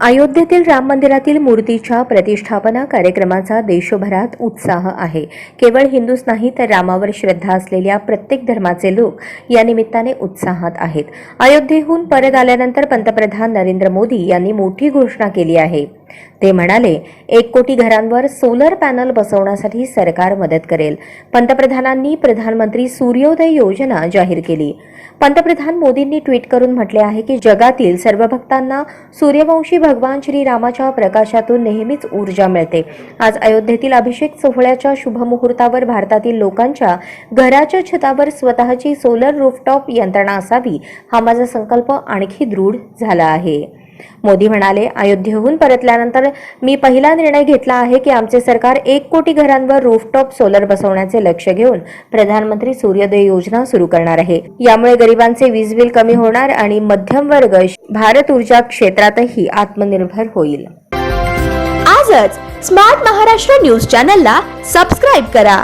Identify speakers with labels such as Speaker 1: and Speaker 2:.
Speaker 1: अयोध्येतील राम मंदिरातील मूर्तीच्या प्रतिष्ठापना कार्यक्रमाचा देशभरात उत्साह आहे. केवळ हिंदूच नाही तर रामावर श्रद्धा असलेल्या प्रत्येक धर्माचे लोक या निमित्ताने उत्साहात आहेत. अयोध्येहून परत आल्यानंतर पंतप्रधान नरेंद्र मोदी यांनी मोठी घोषणा केली आहे. ते म्हणाले एक कोटी घरांवर सोलर पॅनल बसवण्यासाठी सरकार मदत करेल. पंतप्रधानांनी प्रधानमंत्री सूर्योदय योजना जाहीर केली. पंतप्रधान मोदींनी ट्विट करून म्हटले आहे की जगातील सर्व भक्तांना सूर्यवंशी भगवान श्रीरामाच्या प्रकाशातून नेहमीच ऊर्जा मिळते. आज अयोध्येतील अभिषेक सोहळ्याच्या शुभमुहूर्तावर भारतातील लोकांच्या घराच्या छतावर स्वतःची सोलर रूफटॉप यंत्रणा असावी हा माझा संकल्प आणखी दृढ झाला आहे. मोदी म्हणाले अयोध्येहून परतल्यानंतर मी पहिला निर्णय घेतला आहे की आमचे सरकार एक कोटी घरांवर रूफटॉप सोलर बसवण्याचे लक्ष घेऊन प्रधानमंत्री सूर्योदय योजना सुरू करणार आहे. यामुळे गरिबांचे वीज बिल कमी होणार आणि मध्यम वर्ग भारत ऊर्जा क्षेत्रातही आत्मनिर्भर होईल.
Speaker 2: आजच स्मार्ट महाराष्ट्र न्यूज चॅनलला सबस्क्राईब करा.